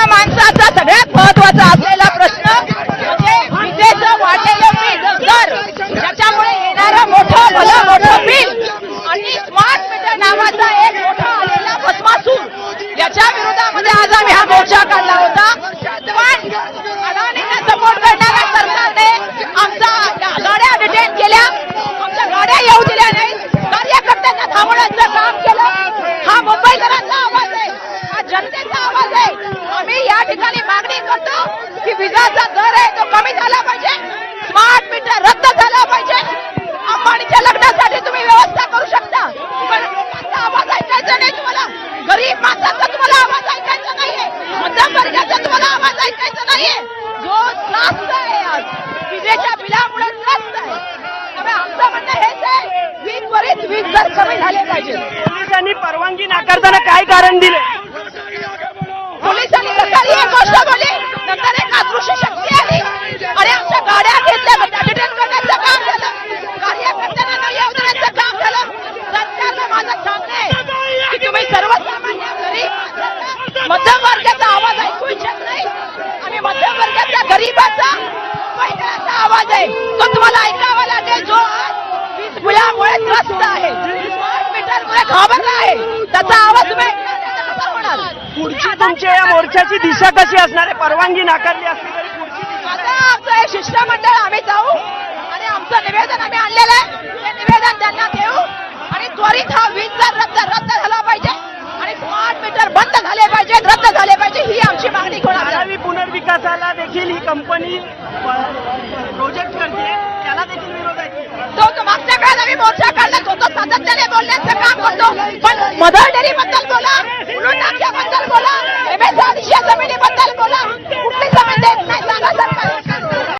जनमानसाचा सगळ्यात करतो की विजाचा दर आहे तो कमी झाला पाहिजे. स्मार्ट मीटर रद्द झाला पाहिजे. अंबानीच्या लग्नासाठी तुम्ही व्यवस्था करू शकता. पण लोकांचा आवाज ऐकायचा नाही तुम्हाला. गरीब माणसाचा तुम्हाला आवाज ऐकायचा नाहीये. मध्यम वर्गाचा तुम्हाला आवाज ऐकायचा नाहीये. जो त्रस्त आहे आज. विजेच्या बिलामुळे त्रस्त आहे. त्यामुळे आमचं म्हणणं हेच आहे. वीज त्वरित वीज दर कमी झाले पाहिजे. पोलिसांनी परवानगी नाकारताना काय कारण मध्यम वर्गाचा आवाज ऐकू इच्छित नाही आणि मध्यम वर्गाच्या गरीबाचा महिलांचा आवाज आहे. तो तुम्हाला ऐकावा लागेल. जो आज वीज त्रस्त आहे. स्मार्ट मीटरमुळे घाबरला आहे. त्याचा आवाज तुम्ही पुढची तुमच्या या मोर्चाची दिशा कशी असणार आहे? परवानगी नाकारली असली तरी पुढची आता आमचं हे शिष्टमंडळ आम्ही जाऊ. आणि आमचं निवेदन आम्ही आणलेलं आहे. निवेदन त्यांना देऊ आणि त्वरित हा वीज दर रद्द रद्द झाला पाहिजे आणि स्मार्ट मीटर बंद पाहिजे रद्द झाले पाहिजे ही आमची मागणी. धारावी पुनर्विकासाला देखील ही कंपनी प्रोजेक्ट करते. त्याला देखील विरोध आहे. तो तो मागच्या काळात आम्ही मोर्चा काढला तो तो सातत्याने बोलण्याचं काम करतो पण मदर डेअरी